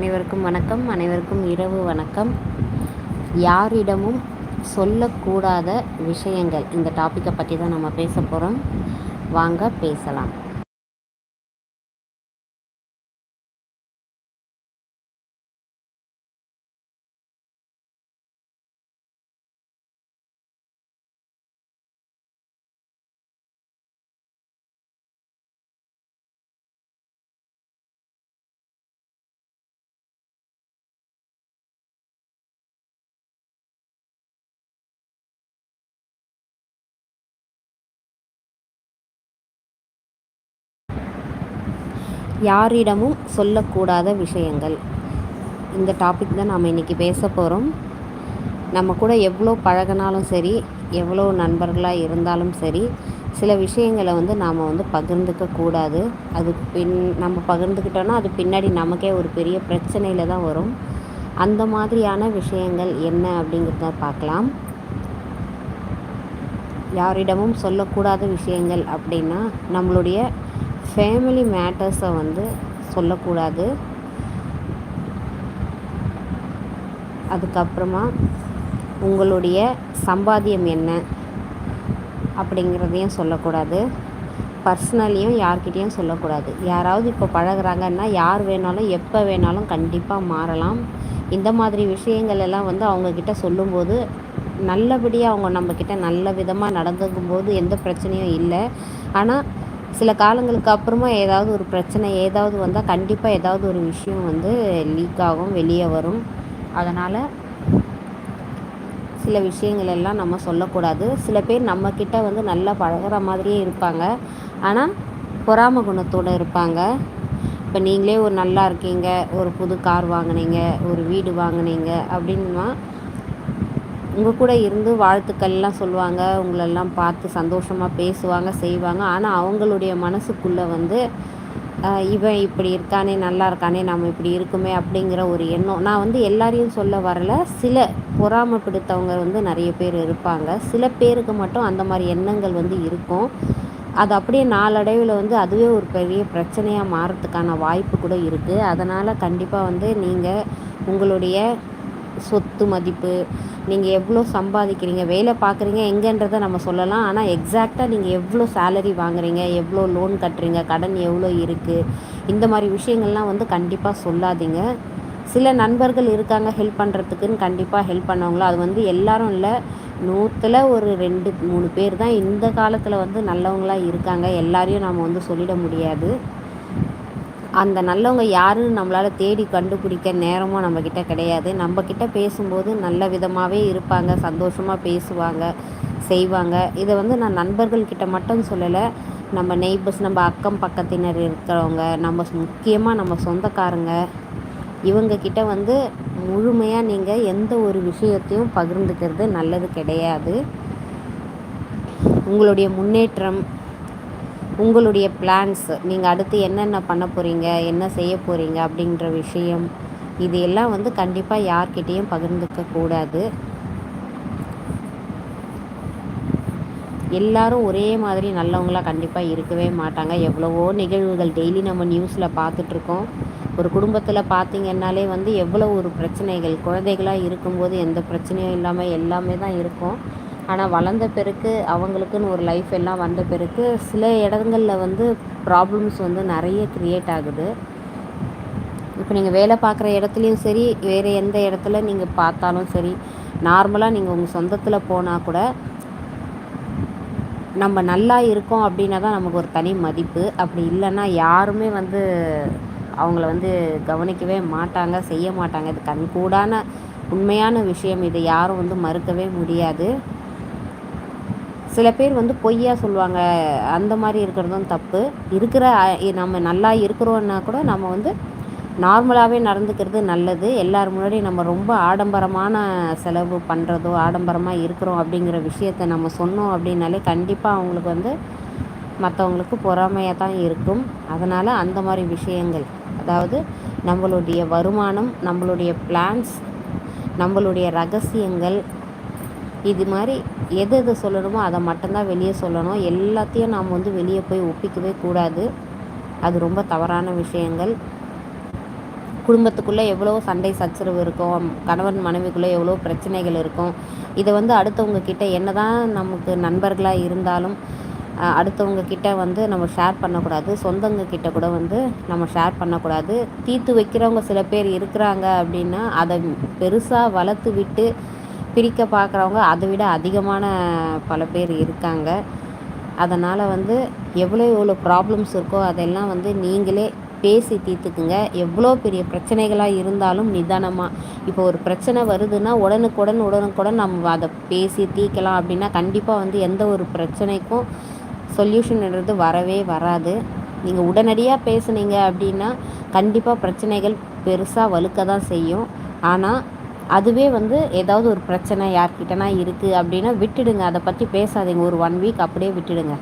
அனைவருக்கும் வணக்கம். அனைவருக்கும் இரவு வணக்கம். யாரிடமும் சொல்லக்கூடாத விஷயங்கள் இந்த டாப்பிக்கை பற்றி தான் நம்ம பேச போகிறோம் வாங்க பேசலாம். யாரிடமும் சொல்லக்கூடாத விஷயங்கள். இந்த டாபிக் தான் நாம் இன்றைக்கி பேச போகிறோம் நம்ம கூட எவ்வளோ பழகினாலும் சரி எவ்வளோ நண்பர்களாக இருந்தாலும் சரி சில விஷயங்களை வந்து நாம் வந்து பகிர்ந்துக்க கூடாது. அது பின் நம்ம பகிர்ந்துக்கிட்டோன்னா அது பின்னாடி நமக்கே ஒரு பெரிய பிரச்சனையில் தான் வரும். அந்த மாதிரியான விஷயங்கள் என்ன அப்படிங்கிறத பார்க்கலாம். யாரிடமும் சொல்லக்கூடாத விஷயங்கள் அப்படின்னா நம்மளுடைய ஃபேமிலி மேட்டர்ஸை வந்து சொல்லக்கூடாது. அதுக்கப்புறமா உங்களுடைய சம்பாத்தியம் என்ன அப்படிங்கிறதையும் சொல்லக்கூடாது. பர்சனலியும் யார்கிட்டேயும் சொல்லக்கூடாது. யாராவது இப்போ பழகுறாங்கன்னா யார் வேணாலும் எப்போ வேணாலும் கண்டிப்பாக மாறலாம். இந்த மாதிரி விஷயங்கள் எல்லாம் வந்து அவங்கக்கிட்ட சொல்லும்போது நல்லபடியாக அவங்க நம்மக்கிட்ட நல்ல விதமாக நடந்துக்கும் போது எந்த பிரச்சனையும் இல்லை. ஆனால் சில காலங்களுக்கு அப்புறமா ஏதாவது ஒரு பிரச்சனை ஏதாவது வந்தால் கண்டிப்பாக ஏதாவது ஒரு விஷயம் வந்து லீக் ஆகும் வெளியே வரும். அதனால் சில விஷயங்கள் எல்லாம் நம்ம சொல்லக்கூடாது. சில பேர் நம்மக்கிட்ட வந்து நல்லா பழகிற மாதிரியே இருப்பாங்க. ஆனால் பொறாம குணத்தோடு இருப்பாங்க. இப்போ நீங்களே ஒரு நல்லா இருக்கீங்க ஒரு புது கார் வாங்கினீங்க ஒரு வீடு வாங்கினீங்க அப்படின்னா உங்கள் கூட இருந்து வாழ்த்துக்கள்லாம் சொல்லுவாங்க உங்களெல்லாம் பார்த்து சந்தோஷமாக பேசுவாங்க செய்வாங்க. ஆனால் அவங்களுடைய மனசுக்குள்ளே வந்து இவன் இப்படி இருக்கானே நல்லா இருக்கானே நம்ம இப்படி இருக்குமே அப்படிங்கிற ஒரு எண்ணம். நான் வந்து எல்லாரையும் சொல்ல வரல. சில பொறாமப்படுத்தவங்க வந்து நிறைய பேர் இருப்பாங்க. சில பேருக்கு மட்டும் அந்த மாதிரி எண்ணங்கள் வந்து இருக்கும். அது அப்படியே நாளடைவில் வந்து அதுவே ஒரு பெரிய பிரச்சனையாக மாறத்துக்கான வாய்ப்பு கூட இருக்குது அதனால் கண்டிப்பாக வந்து நீங்கள் உங்களுடைய சொத்து மதிப்பு நீங்கள் எவ்வளோ சம்பாதிக்கிறீங்க வேலை பார்க்குறீங்க எங்கேன்றதை நம்ம சொல்லலாம். ஆனால் எக்ஸாக்டாக நீங்கள் எவ்வளோ சேலரி வாங்குறீங்க எவ்வளோ லோன் கட்டுறீங்க கடன் எவ்வளோ இருக்குது இந்த மாதிரி விஷயங்கள்லாம் வந்து கண்டிப்பாக சொல்லாதீங்க. சில நண்பர்கள் இருக்காங்க ஹெல்ப் பண்ணுறதுக்குன்னு கண்டிப்பாக ஹெல்ப் பண்ணவங்களோ? அது வந்து எல்லாரும் இல்லை. நூற்றில் ஒரு ரெண்டு மூணு பேர் தான் இந்த காலத்தில் வந்து நல்லவங்களாக இருக்காங்க. எல்லாரையும் நம்ம வந்து சொல்லிட முடியாது. அந்த நல்லவங்க யாருன்னு நம்மளால் தேடி கண்டுபிடிக்க நேரமும் நம்மக்கிட்ட கிடையாது. நம்மக்கிட்ட பேசும்போது நல்ல விதமாகவே இருப்பாங்க சந்தோஷமாக பேசுவாங்க செய்வாங்க. இதை வந்து நான் நண்பர்கள்கிட்ட மட்டும் சொல்லலை. நம்ம நெய்பர்ஸ் நம்ம அக்கம் பக்கத்தினர் இருக்கிறவங்க நம்ம முக்கியமாக நம்ம சொந்தக்காரங்க இவங்கக்கிட்ட வந்து முழுமையாக நீங்கள் எந்த ஒரு விஷயத்தையும் பகிர்ந்துக்கிறது நல்லது கிடையாது. உங்களுடைய முன்னேற்றம் உங்களுடைய பிளான்ஸ் நீங்கள் அடுத்து என்னென்ன பண்ண போகிறீங்க என்ன செய்ய போகிறீங்க அப்படின்ற விஷயம் இது எல்லாம் வந்து கண்டிப்பாக யார்கிட்டேயும் பகிர்ந்துக்க கூடாது. எல்லாரும் ஒரே மாதிரி நல்லவங்களாக கண்டிப்பாக இருக்கவே மாட்டாங்க. எவ்வளவோ நிகழ்வுகள் டெய்லி நம்ம நியூஸில் பார்த்துட்ருக்கோம். ஒரு குடும்பத்தில் பார்த்திங்கன்னாலே வந்து எவ்வளோ ஒரு பிரச்சனைகள் குழந்தைகளாக இருக்கும்போது எந்த பிரச்சனையும் இல்லாமல் எல்லாமே தான் இருக்கும். ஆனால் வளர்ந்த பிறகு அவங்களுக்குன்னு ஒரு லைஃப் எல்லாம் வந்த பிறகு சில இடங்களில் வந்து ப்ராப்ளம்ஸ் வந்து நிறைய க்ரியேட் ஆகுது. இப்போ நீங்கள் வேலை பார்க்குற இடத்துலையும் சரி வேறு எந்த இடத்துல நீங்கள் பார்த்தாலும் சரி நார்மலாக நீங்கள் உங்கள் சொந்தத்தில் போனால் கூட நம்ம நல்லா இருக்கோம் அப்படின்னா தான் நமக்கு ஒரு தனி மதிப்பு. அப்படி இல்லைன்னா யாருமே வந்து அவங்கள வந்து கவனிக்கவே மாட்டாங்க செய்ய மாட்டாங்க. இது கண்கூடான உண்மையான விஷயம். இதை யாரும் வந்து மறுக்கவே முடியாது. சில பேர் வந்து பொய்யா சொல்லுவாங்க. அந்த மாதிரி இருக்கிறதும் தப்பு. இருக்கிற நம்ம நல்லா இருக்கிறோன்னா கூட நம்ம வந்து நார்மலாகவே நடந்துக்கிறது நல்லது. எல்லார் முன்னாடியும் நம்ம ரொம்ப ஆடம்பரமான செலவு பண்ணுறதோ ஆடம்பரமாக இருக்கிறோம் அப்படிங்கிற விஷயத்த நம்ம சொன்னோம் அப்படின்னாலே கண்டிப்பாக அவங்களுக்கு வந்து மற்றவங்களுக்கு பொறாமையாக தான் இருக்கும். அதனால் அந்த மாதிரி விஷயங்கள். அதாவது நம்மளுடைய வருமானம் நம்மளுடைய பிளான்ஸ் நம்மளுடைய ரகசியங்கள் இது மாதிரி எது எது சொல்லணுமோ அதை மட்டும்தான் வெளியே சொல்லணும். எல்லாத்தையும் நாம் வந்து வெளியே போய் ஒப்பிக்கவே கூடாது. அது ரொம்ப தவறான விஷயங்கள். குடும்பத்துக்குள்ளே எவ்வளோ சண்டை சச்சரவு இருக்கும். கணவன் மனைவிக்குள்ளே எவ்வளோ பிரச்சனைகள் இருக்கும். இதை வந்து அடுத்தவங்க கிட்ட என்ன தான் நமக்கு நண்பர்களாக இருந்தாலும் அடுத்தவங்க கிட்ட வந்து நம்ம ஷேர் பண்ணக்கூடாது. சொந்தங்க கிட்ட கூட வந்து நம்ம ஷேர் பண்ணக்கூடாது. தீர்த்து வைக்கிறவங்க சில பேர் இருக்கிறாங்க அப்படின்னா அதை பெருசாக வளர்த்து விட்டு பிரிக்க பார்க்குறவங்க அதை விட அதிகமான பல பேர் இருக்காங்க. அதனால் வந்து எவ்வளோ எவ்வளோ ப்ராப்ளம்ஸ் இருக்கோ அதெல்லாம் வந்து நீங்களே பேசி தீர்த்துக்குங்க. எவ்வளோ பெரிய பிரச்சனைகளாக இருந்தாலும் நிதானமாக இப்போ ஒரு பிரச்சனை வருதுன்னா உடனுக்குடன் உடனுக்குடன் நம்ம அதை பேசி தீர்க்கலாம். அப்படின்னா கண்டிப்பாக வந்து எந்த ஒரு பிரச்சனைக்கும் சொல்யூஷன்ன்றது வரவே வராது. நீங்கள் உடனடியாக பேசுனீங்க அப்படின்னா கண்டிப்பாக பிரச்சனைகள் பெருசாக வலுக்க தான் செய்யும். ஆனால் அதுவே வந்து ஏதாவது ஒரு பிரச்சனை யார்கிட்டனா இருக்குது அப்படின்னா விட்டுடுங்க. அதை பற்றி பேசாதீங்க. ஒரு ஒன் வீக் அப்படியே விட்டுடுங்க.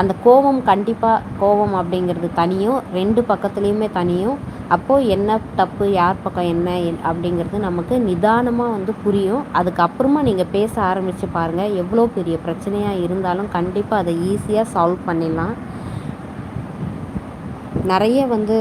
அந்த கோபம் கண்டிப்பாக கோபம் அப்படிங்கிறது தனியும் ரெண்டு பக்கத்துலேயுமே தனியும். அப்போது என்ன தப்பு யார் பக்கம் என்ன அப்படிங்கிறது நமக்கு நிதானமாக வந்து புரியும். அதுக்கப்புறமா நீங்கள் பேச ஆரம்பித்து பாருங்கள் எவ்வளோ பெரிய பிரச்சனையாக இருந்தாலும் கண்டிப்பாக அதை ஈஸியாக சால்வ் பண்ணிடலாம். நிறைய வந்து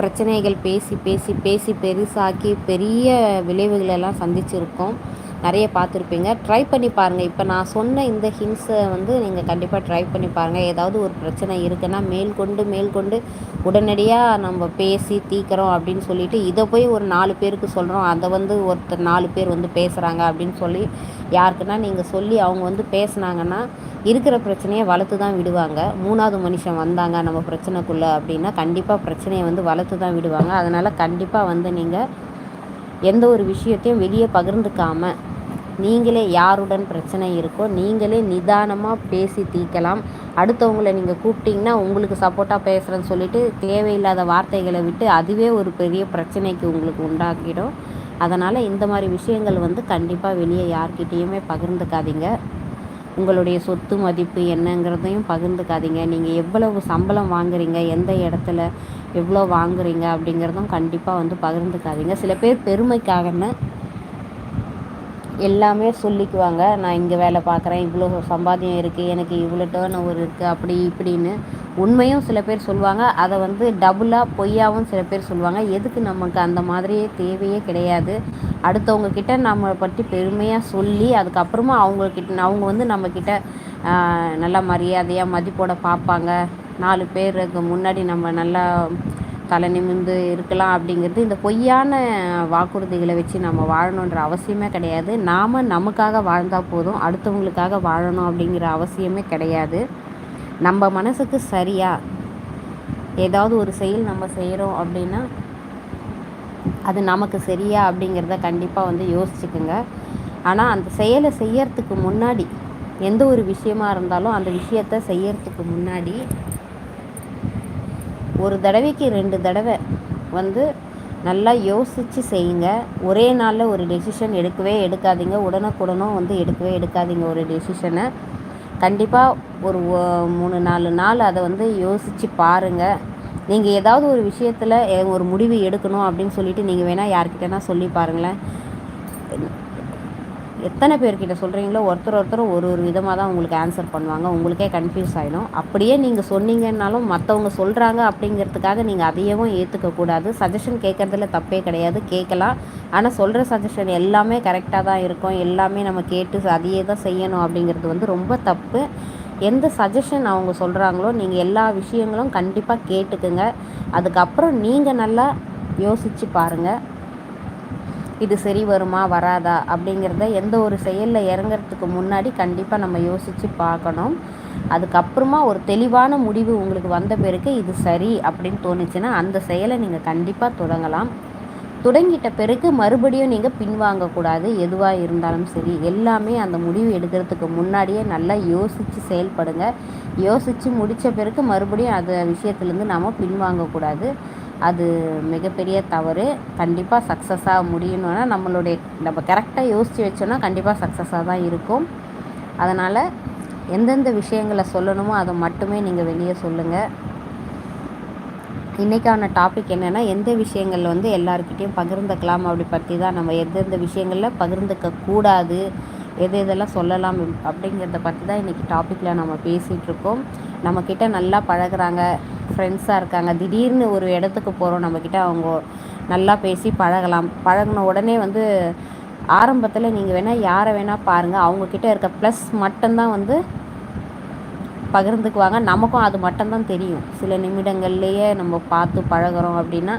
பிரச்சனைகள் பேசி பேசி பேசி பெருசாக்கி பெரிய விளைவுகளெல்லாம் சந்திச்சிருக்கோம். நிறைய பார்த்துருப்பீங்க. ட்ரை பண்ணி பாருங்கள் இப்போ நான் சொன்ன இந்த ஹின்ஸை வந்து நீங்கள் கண்டிப்பாக ட்ரை பண்ணி பாருங்கள் ஏதாவது ஒரு பிரச்சனை இருக்குன்னா மேல்கொண்டு மேல்கொண்டு உடனடியாக நம்ம பேசி தீக்கிறோம் அப்படின்னு சொல்லிட்டு இதை போய் ஒரு நாலு பேருக்கு சொல்கிறோம் அதை வந்து ஒருத்தர் நாலு பேர் வந்து பேசுகிறாங்க அப்படின்னு சொல்லி யாருக்குன்னா நீங்கள் சொல்லி அவங்க வந்து பேசுனாங்கன்னா இருக்கிற பிரச்சனையை வளர்த்து தான் விடுவாங்க. மூணாவது மனுஷன் வந்தாங்க நம்ம பிரச்சனைக்குள்ளே அப்படின்னா கண்டிப்பாக பிரச்சனையை வந்து வளர்த்து தான் விடுவாங்க. அதனால் கண்டிப்பாக வந்து நீங்கள் எந்த ஒரு விஷயத்தையும் வெளியே பகிர்ந்துக்காமல் நீங்களே யாருடன் பிரச்சனை இருக்கோ நீங்களே நிதானமாக பேசி தீர்க்கலாம். அடுத்தவங்களை நீங்கள் கூப்பிட்டிங்கன்னா உங்களுக்கு சப்போர்ட்டாக பேசுகிறேன்னு சொல்லிட்டு தேவையில்லாத வார்த்தைகளை விட்டு அதுவே ஒரு பெரிய பிரச்சனைக்கு உங்களுக்கு உண்டாக்கிடும். அதனால் இந்த மாதிரி விஷயங்கள் வந்து கண்டிப்பாக வெளியே யார்கிட்டேயுமே பகிர்ந்துக்காதீங்க. உங்களுடைய சொத்து மதிப்பு என்னங்கிறதையும் பகிர்ந்துக்காதீங்க. நீங்கள் எவ்வளவு சம்பளம் வாங்குறீங்க எந்த இடத்துல எவ்வளோ வாங்குறீங்க அப்படிங்கிறதும் கண்டிப்பாக வந்து பகிர்ந்துக்காதீங்க. சில பேர் பெருமைக்காகன்னு எல்லாமே சொல்லிக்குவாங்க. நான் இங்கே வேலை பார்க்குறேன் இவ்வளோ சம்பாத்தியம் இருக்குது எனக்கு இவ்வளோ டேர்ன் ஓவர் இருக்குது அப்படி இப்படின்னு உண்மையும் சில பேர் சொல்லுவாங்க அதை வந்து டபுளாக பொய்யாவும் சில பேர் சொல்லுவாங்க. எதுக்கு நமக்கு அந்த மாதிரியே தேவையே கிடையாது. அடுத்தவங்கக்கிட்ட நம்ம பற்றி பெருமையாக சொல்லி அதுக்கப்புறமா அவங்கக்கிட்ட அவங்க வந்து நம்மக்கிட்ட நல்லா மரியாதையாக மதிப்போட பார்ப்பாங்க. நாலு பேருக்கு முன்னாடி நம்ம நல்லா தலை நிமிர்ந்து இருக்கலாம் அப்படிங்கிறது இந்த பொய்யான வாக்குறுதிகளை வச்சு நம்ம வாழணுன்ற அவசியமே கிடையாது. நாம் நமக்காக வாழ்ந்தால் போதும் அடுத்தவங்களுக்காக வாழணும் அப்படிங்கிற அவசியமே கிடையாது. நம்ம மனசுக்கு சரியாக ஏதாவது ஒரு செயல் நம்ம செய்கிறோம் அப்படின்னா அது நமக்கு சரியா அப்படிங்கிறத கண்டிப்பாக வந்து யோசிச்சுக்குங்க. ஆனால் அந்த செயலை செய்யறதுக்கு முன்னாடி எந்த ஒரு விஷயமா இருந்தாலும் அந்த விஷயத்த செய்யறதுக்கு முன்னாடி ஒரு தடவைக்கு ரெண்டு தடவை வந்து நல்லா யோசித்து செய்யுங்க. ஒரே நாளில் ஒரு டெசிஷன் எடுக்கவே எடுக்காதீங்க. உடனுக்குடனும் வந்து எடுக்கவே எடுக்காதீங்க ஒரு டெசிஷனை கண்டிப்பாக ஒரு மூணு நாலு நாள் அதை வந்து யோசித்து பாருங்கள் நீங்கள் ஏதாவது ஒரு விஷயத்தில் ஒரு முடிவு எடுக்கணும் அப்படின்னு சொல்லிட்டு நீங்கள் வேணால் யார்கிட்டனா சொல்லி பாருங்களேன். எத்தனை பேர்கிட்ட சொல்கிறீங்களோ ஒருத்தர் ஒருத்தர் ஒரு ஒரு விதமாக தான் உங்களுக்கு ஆன்சர் பண்ணுவாங்க. உங்களுக்கே கன்ஃபியூஸ் ஆகிடும் அப்படியே நீங்கள் சொன்னீங்கன்னாலும் மற்றவங்க சொல்கிறாங்க அப்படிங்கிறதுக்காக நீங்கள் அதையவும் ஏற்றுக்கக்கூடாது சஜஷன் கேட்குறதுல தப்பே கிடையாது. கேட்கலாம் ஆனால் சொல்கிற சஜஷன் எல்லாமே கரெக்டாக தான் இருக்கும். எல்லாமே நம்ம கேட்டு அதையே தான் செய்யணும் அப்படிங்கிறது வந்து ரொம்ப தப்பு. எந்த சஜஷன் அவங்க சொல்கிறாங்களோ நீங்கள் எல்லா விஷயங்களும் கண்டிப்பாக கேட்டுக்குங்க. அதுக்கப்புறம் நீங்கள் நல்லா யோசித்து பாருங்கள் இது சரி வருமா வராதா அப்படிங்கிறத எந்த ஒரு செயலில் இறங்குறதுக்கு முன்னாடி கண்டிப்பாக நம்ம யோசித்து பார்க்கணும். அதுக்கப்புறமா ஒரு தெளிவான முடிவு உங்களுக்கு வந்த பிறகு இது சரி அப்படின்னு தோணுச்சுன்னா அந்த செயலை நீங்கள் கண்டிப்பாக தொடங்கலாம். தொடங்கிட்ட பிறகு மறுபடியும் நீங்கள் பின்வாங்கக்கூடாது எதுவாக இருந்தாலும் சரி. எல்லாமே அந்த முடிவு எடுக்கிறதுக்கு முன்னாடியே நல்லா யோசித்து செயல்படுங்க. யோசித்து முடித்த பிறகு மறுபடியும் அந்த விஷயத்துலேருந்து நாம் பின்வாங்கக்கூடாது. அது மிகப்பெரிய தவறு. கண்டிப்பாக சக்ஸஸாக முடியணும்னா நம்மளுடைய நம்ம கரெக்டாக யோசித்து வச்சோன்னா கண்டிப்பாக சக்ஸஸாக தான் இருக்கும். அதனால் எந்தெந்த விஷயங்களை சொல்லணுமோ அதை மட்டுமே நீங்கள் வெளியே சொல்லுங்கள் இன்றைக்கான டாபிக் என்னென்னா எந்த விஷயங்கள் வந்து எல்லாருக்கிட்டேயும் பகிர்ந்துக்கலாம். அப்படி பற்றி தான் நம்ம எந்தெந்த விஷயங்களில் பகிர்ந்துக்க கூடாது எது எதெல்லாம் சொல்லலாம் அப்படிங்கிறத பற்றி தான் இன்றைக்கி டாப்பிக்கில் நம்ம பேசிகிட்ருக்கோம் நம்மக்கிட்ட நல்லா பழகுறாங்க ஃப்ரெண்ட்ஸாக இருக்காங்க. திடீர்னு ஒரு இடத்துக்கு போகிறோம் நம்மக்கிட்ட அவங்க நல்லா பேசி பழகலாம். பழகின உடனே வந்து ஆரம்பத்தில் நீங்கள் வேணால் யாரை வேணால் பாருங்கள் அவங்கக்கிட்ட இருக்க ப்ளஸ் மட்டும்தான் வந்து பகிர்ந்துக்குவாங்க. நமக்கும் அது மட்டும்தான் தெரியும். சில நிமிடங்கள்லேயே நம்ம பார்த்து பழகிறோம் அப்படின்னா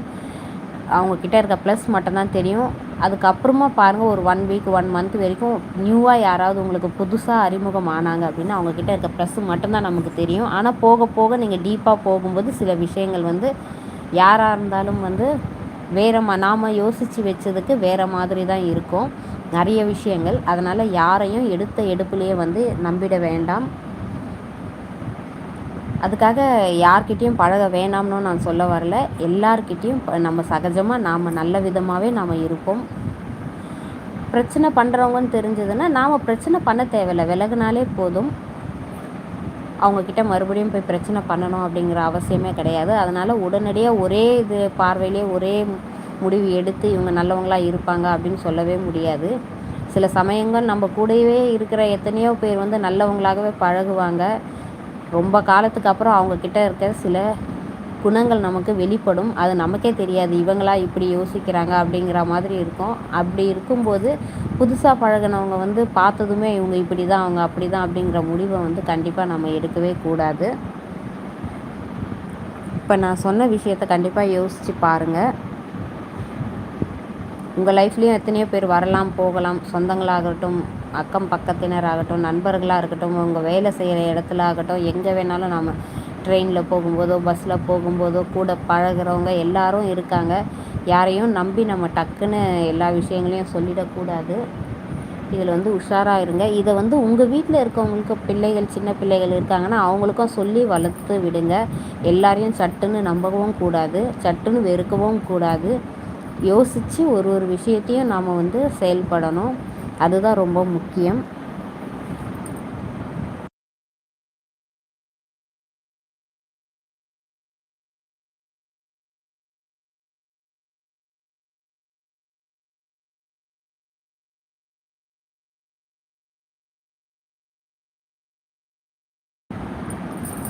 அவங்கக்கிட்ட இருக்க ப்ளஸ் மட்டும்தான் தெரியும். அதுக்கப்புறமா பாருங்கள் ஒரு ஒன் வீக் ஒன் மந்த் வரைக்கும் நியூவாக யாராவது உங்களுக்கு புதுசாக அறிமுகம் ஆனாங்க அப்படின்னா அவங்கக்கிட்ட இருக்க ப்ளஸ் மட்டும்தான் நமக்கு தெரியும். ஆனால் போக போக நீங்கள் டீப்பாக போகும்போது சில விஷயங்கள் வந்து யாராக இருந்தாலும் வந்து வேறு மா நாம் யோசித்து வச்சதுக்கு வேறு மாதிரி தான் இருக்கும். நிறைய விஷயங்கள். அதனால் யாரையும் எடுத்த எடுப்புலேயே வந்து நம்பிட வேண்டாம். அதுக்காக யார்கிட்டேயும் பழக வேணாம்னு நான் சொல்ல வரல. எல்லார்கிட்டேயும் நம்ம சகஜமாக நாம் நல்ல விதமாகவே நாம் இருப்போம். பிரச்சனை பண்ணுறவங்கன்னு தெரிஞ்சதுன்னா நாம் பிரச்சனை பண்ண தேவையில்லை. விலகுனாலே போதும். அவங்கக்கிட்ட மறுபடியும் போய் பிரச்சனை பண்ணணும் அப்படிங்கிற அவசியமே கிடையாது. அதனால் உடனடியாக ஒரே இது பார்வையிலே ஒரே முடிவு எடுத்து இவங்க நல்லவங்களாக இருப்பாங்க அப்படின்னு சொல்லவே முடியாது. சில சமயங்கள் நம்ம கூடவே இருக்கிற எத்தனையோ பேர் வந்து நல்லவங்களாகவே பழகுவாங்க. ரொம்ப காலத்துக்கு அப்புறம் அவங்கக்கிட்ட இருக்க சில குணங்கள் நமக்கு வெளிப்படும். அது நமக்கே தெரியாது. இவங்களா இப்படி யோசிக்கிறாங்க அப்படிங்கிற மாதிரி இருக்கும். அப்படி இருக்கும்போது புதுசாக பழகினவங்க வந்து பார்த்ததுமே இவங்க இப்படி தான் அவங்க அப்படி தான் அப்படிங்கிற முடிவை வந்து கண்டிப்பாக நம்ம எடுக்கவே கூடாது. இப்போ நான் சொன்ன விஷயத்த கண்டிப்பாக யோசித்து பாருங்கள் உங்கள் லைஃப்லேயும் எத்தனையோ பேர் வரலாம் போகலாம். சொந்தங்களாகட்டும் அக்கம் பக்கத்தினராகட்டும் நண்பர்களாக இருக்கட்டும் உங்கள் வேலை செய்கிற இடத்துல ஆகட்டும் எங்கே வேணாலும் நம்ம ட்ரெயினில் போகும்போதோ பஸ்ஸில் போகும்போதோ கூட பழகிறவங்க எல்லாரும் இருக்காங்க. யாரையும் நம்பி நம்ம டக்குன்னு எல்லா விஷயங்களையும் சொல்லிடக்கூடாது. இதில் வந்து உஷாராக இருங்க. இதை வந்து உங்கள் வீட்டில் இருக்கவங்களுக்கு பிள்ளைகள் சின்ன பிள்ளைகள் இருக்காங்கன்னா அவங்களுக்கும் சொல்லி வளர்த்து விடுங்க. எல்லாரையும் சட்டுன்னு நம்பவும் கூடாது சட்டுன்னு வெறுக்கவும் கூடாது. யோசித்து ஒரு ஒரு விஷயத்தையும் நாம் வந்து செயல்படணும். அதுதான் ரொம்ப முக்கியம்.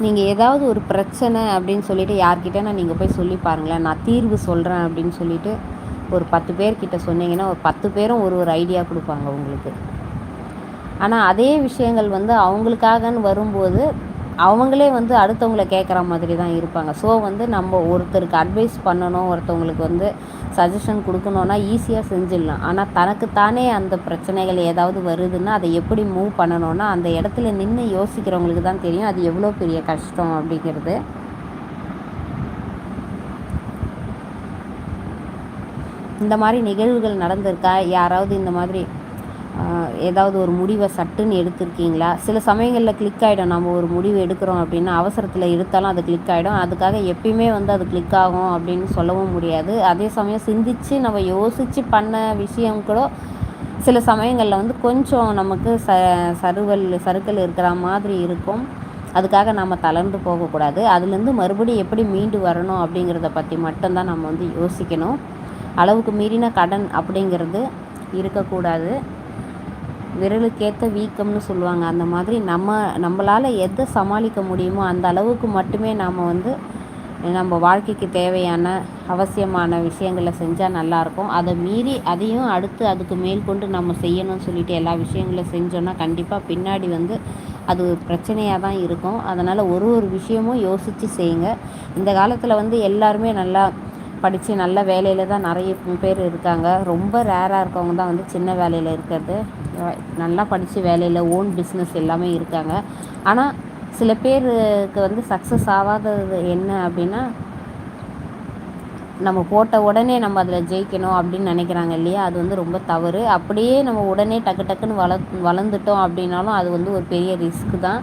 நீங்கள் ஏதாவது ஒரு பிரச்சனை அப்படின்னு சொல்லிட்டு நான் நீங்கள் போய் சொல்லி பாருங்களேன். நான் தீர்வு சொல்கிறேன் அப்படின்னு சொல்லிட்டு ஒரு பத்து பேர்கிட்ட சொன்னீங்கன்னா ஒரு பத்து பேரும் ஒரு ஒரு ஐடியா கொடுப்பாங்க உங்களுக்கு. ஆனால் அதே விஷயங்கள் வந்து அவங்களுக்காகன்னு வரும்போது அவங்களே வந்து அடுத்தவங்கள கேட்குற மாதிரி தான் இருப்பாங்க. ஸோ வந்து நம்ம ஒருத்தருக்கு அட்வைஸ் பண்ணணும் ஒருத்தவங்களுக்கு வந்து சஜஷன் கொடுக்கணுன்னா ஈஸியாக செஞ்சிடலாம். ஆனால் தனக்குத்தானே அந்த பிரச்சனைகள் ஏதாவது வருதுன்னா அதை எப்படி மூவ் பண்ணணும்னா அந்த இடத்துல நின்று யோசிக்கிறவங்களுக்கு தான் தெரியும் அது எவ்வளோ பெரிய கஷ்டம் அப்படிங்கிறது. இந்த மாதிரி நிகழ்வுகள் நடந்திருக்கா? யாராவது இந்த மாதிரி ஏதாவது ஒரு முடிவை சட்டுன்னு எடுத்திருக்கீங்களா? சில சமயங்களில் கிளிக் ஆகிடும் நம்ம ஒரு முடிவு எடுக்கிறோம் அப்படின்னா அவசரத்தில் எடுத்தாலும் அது கிளிக் ஆகிடும் அதுக்காக எப்பயுமே வந்து அது கிளிக் ஆகும் அப்படின்னு சொல்லவும் முடியாது. அதே சமயம் சிந்தித்து நம்ம யோசித்து பண்ண விஷயம் கூட சில சமயங்களில் வந்து கொஞ்சம் நமக்கு ச சருவல் சருக்கள் இருக்கிற மாதிரி இருக்கும். அதுக்காக நம்ம தளர்ந்து போகக்கூடாது. அதுலேருந்து மறுபடியும் எப்படி மீண்டு வரணும் அப்படிங்கிறத பற்றி மட்டும்தான் நம்ம வந்து யோசிக்கணும். அளவுக்கு மீறின கடன் அப்படிங்கிறது இருக்கக்கூடாது. விரலுக்கேற்ற வீக்கம்னு சொல்லுவாங்க. அந்த மாதிரி நம்ம நம்மளால் எதை சமாளிக்க முடியுமோ அந்த அளவுக்கு மட்டுமே நாம் வந்து நம்ம வாழ்க்கைக்கு தேவையான அவசியமான விஷயங்களை செஞ்சால் நல்லாயிருக்கும் அதை மீறி அதையும் அடுத்து அதுக்கு மேற்கொண்டு நம்ம செய்யணும்னு சொல்லிட்டு எல்லா விஷயங்களும் செஞ்சோன்னா கண்டிப்பாக பின்னாடி வந்து அது பிரச்சனையாக தான் இருக்கும். அதனால் ஒரு ஒரு விஷயமும் யோசித்து செய்யுங்க. இந்த காலத்தில் வந்து எல்லாருமே நல்லா படித்து நல்ல வேலையில் தான் நிறைய பேர் இருக்காங்க. ரொம்ப ரேராக இருக்கவங்க தான் வந்து சின்ன வேலையில் இருக்கிறது. நல்லா படித்து வேலையில் ஓன் பிஸ்னஸ் எல்லாமே இருக்காங்க. ஆனால் சில பேருக்கு வந்து சக்ஸஸ் ஆகாதது என்ன அப்படின்னா நம்ம போட்ட உடனே நம்ம அதில் ஜெயிக்கணும் அப்படின்னு நினைக்கிறாங்க இல்லையா? அது வந்து ரொம்ப தவறு. அப்படியே நம்ம உடனே டக்கு டக்குன்னு வள வளர்ந்துட்டோம் அப்படின்னாலும் அது வந்து ஒரு பெரிய ரிஸ்க்கு தான்.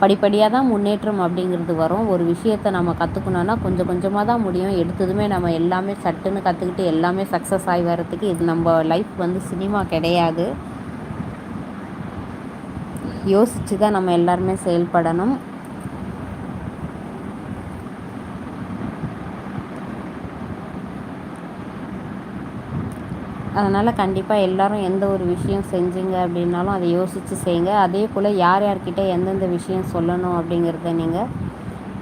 படிப்படியாக தான் முன்னேற்றம் அப்படிங்கிறது வரும். ஒரு விஷயத்தை நம்ம கற்றுக்கணுன்னா கொஞ்சம் கொஞ்சமாக தான் முடியும். எடுத்ததுமே நம்ம எல்லாமே சட்டுன்னு கற்றுக்கிட்டு எல்லாமே சக்ஸஸ் ஆகி வர்றதுக்கு இது நம்ம லைஃப் வந்து சினிமா கிடையாது. யோசித்து தான் நம்ம எல்லாருமே செயல்படணும். அதனால் கண்டிப்பாக எல்லோரும் எந்த ஒரு விஷயம் செஞ்சீங்க அப்படின்னாலும் அதை யோசித்து செய்யுங்க. அதே போல் யார் யார்கிட்ட எந்தெந்த விஷயம் சொல்லணும் அப்படிங்கிறத நீங்கள்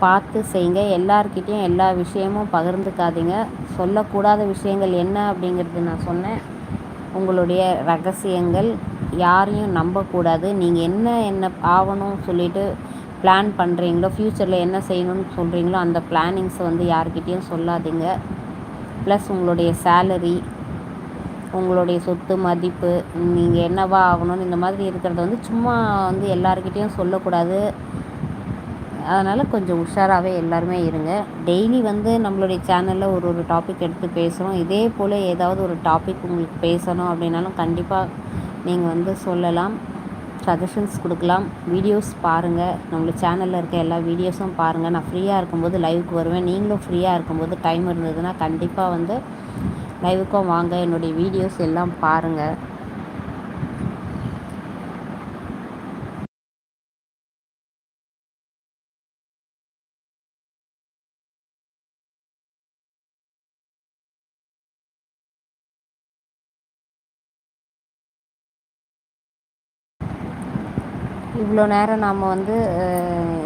பார்த்து செய்யுங்க. எல்லார்கிட்டேயும் எல்லா விஷயமும் பகிர்ந்துக்காதீங்க. சொல்லக்கூடாத விஷயங்கள் என்ன அப்படிங்கிறது நான் சொன்னேன். உங்களுடைய ரகசியங்கள் யாரையும் நம்பக்கூடாது. நீங்கள் என்ன என்ன ஆகணும் சொல்லிவிட்டு பிளான் பண்ணுறீங்களோ ஃப்யூச்சரில் என்ன செய்யணும்னு சொல்கிறீங்களோ அந்த பிளானிங்ஸை வந்து யார்கிட்டேயும் சொல்லாதீங்க. ப்ளஸ் உங்களுடைய சேலரி உங்களுடைய சொத்து மதிப்பு நீங்கள் என்னவா ஆகணும்னு இந்த மாதிரி இருக்கிறத வந்து சும்மா வந்து எல்லாருக்கிட்டேயும் சொல்லக்கூடாது. அதனால் கொஞ்சம் உஷாராகவே எல்லாருமே இருங்க. டெய்லி வந்து நம்மளுடைய சேனலில் ஒரு ஒரு டாபிக் எடுத்து பேசுகிறோம் இதே போல் ஏதாவது ஒரு டாபிக் உங்களுக்கு பேசணும் அப்படின்னாலும் கண்டிப்பாக நீங்கள் வந்து சொல்லலாம். சஜஷன்ஸ் கொடுக்கலாம். வீடியோஸ் பாருங்கள் நம்மளோட சேனலில் இருக்க எல்லா வீடியோஸும் பாருங்கள் நான் ஃப்ரீயாக இருக்கும்போது லைவுக்கு வருவேன். நீங்களும் ஃப்ரீயாக இருக்கும்போது டைம் இருந்ததுன்னா கண்டிப்பாக வந்து லைவுக்கும் வாங்க என்னுடைய வீடியோஸ் எல்லாம் பாருங்கள் இவ்வளோ நேரம் நாம் வந்து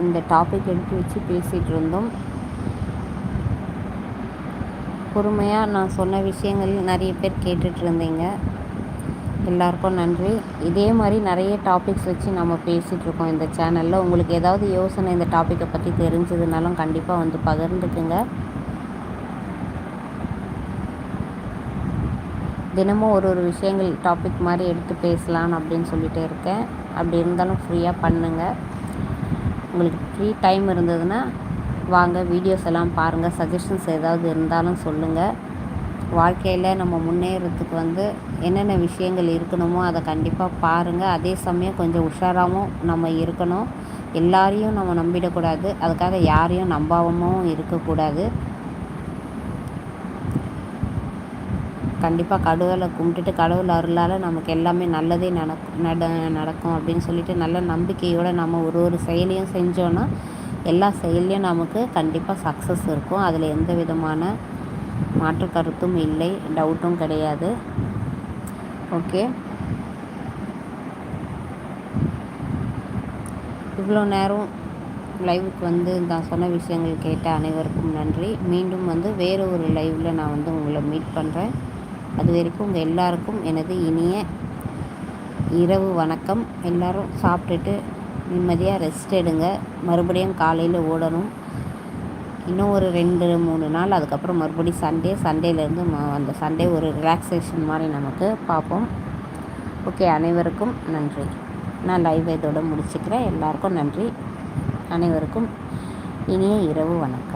இந்த டாபிக் எடுத்து வச்சு பேசிகிட்டு இருந்தோம். பொறுமையாக நான் சொன்ன விஷயங்கள் நிறைய பேர் கேட்டுட்ருந்தீங்க எல்லாருக்கும் நன்றி. இதே மாதிரி நிறைய டாபிக்ஸ் வச்சு நம்ம பேசிகிட்ருக்கோம் இந்த சேனலில் உங்களுக்கு ஏதாவது யோசனை இந்த டாப்பிக்கை பற்றி தெரிஞ்சதுனாலும் கண்டிப்பாக வந்து பகிர்ந்துக்குங்க. தினமும் ஒரு ஒரு விஷயங்கள் டாபிக் மாதிரி எடுத்து பேசலாம் அப்படின்னு சொல்லிகிட்டே இருக்கேன். அப்படி இருந்தாலும் ஃப்ரீயாக பண்ணுங்கள் உங்களுக்கு ஃப்ரீ டைம் இருந்ததுன்னா வாங்க வீடியோஸ் எல்லாம் பாருங்கள் சஜஷன்ஸ் ஏதாவது இருந்தாலும் சொல்லுங்கள் வாழ்க்கையில் நம்ம முன்னேறத்துக்கு வந்து என்னென்ன விஷயங்கள் இருக்கணுமோ அதை கண்டிப்பாக பாருங்கள் அதே சமயம் கொஞ்சம் உஷாராகவும் நம்ம இருக்கணும். எல்லாரையும் நம்ம நம்பிடக்கூடாது. அதுக்காக யாரையும் நம்பாமவும் இருக்கக்கூடாது. கண்டிப்பாக கடவுளை கும்பிட்டுட்டு கடவுள் அருளால் நமக்கு எல்லாமே நல்லதே நடக்கும் நட நடக்கும் அப்படின்னு சொல்லிட்டு நல்ல நம்பிக்கையோடு நம்ம ஒரு ஒரு செயலையும் செஞ்சோன்னா எல்லா செயல்லையும் நமக்கு கண்டிப்பாக சக்ஸஸ் இருக்கும். அதில் எந்த விதமான மாற்று கருத்தும் இல்லை டவுட்டும் கிடையாது. ஓகே இவ்வளோ நேரம் லைவுக்கு வந்து நான் சொன்ன விஷயங்கள் கேட்ட அனைவருக்கும் நன்றி. மீண்டும் வந்து வேறு ஒரு லைவில் நான் வந்து உங்களை மீட் பண்ணுறேன் அது வரைக்கும் உங்கள் எல்லாருக்கும் எனது இனிய இரவு வணக்கம். எல்லோரும் சாப்பிட்டுட்டு நிம்மதியாக ரெஸ்ட் எடுங்க. மறுபடியும் காலையில் ஓடணும். இன்னும் ஒரு ரெண்டு மூணு நாள். அதுக்கப்புறம் மறுபடியும் சண்டே சண்டேலேருந்து அந்த சண்டே ஒரு ரிலாக்ஸேஷன் மாதிரி நமக்கு பார்ப்போம். ஓகே அனைவருக்கும் நன்றி. நான் லைவ் இதோடு முடிச்சுக்கிறேன். எல்லாருக்கும் நன்றி. அனைவருக்கும் இனிய இரவு வணக்கம்.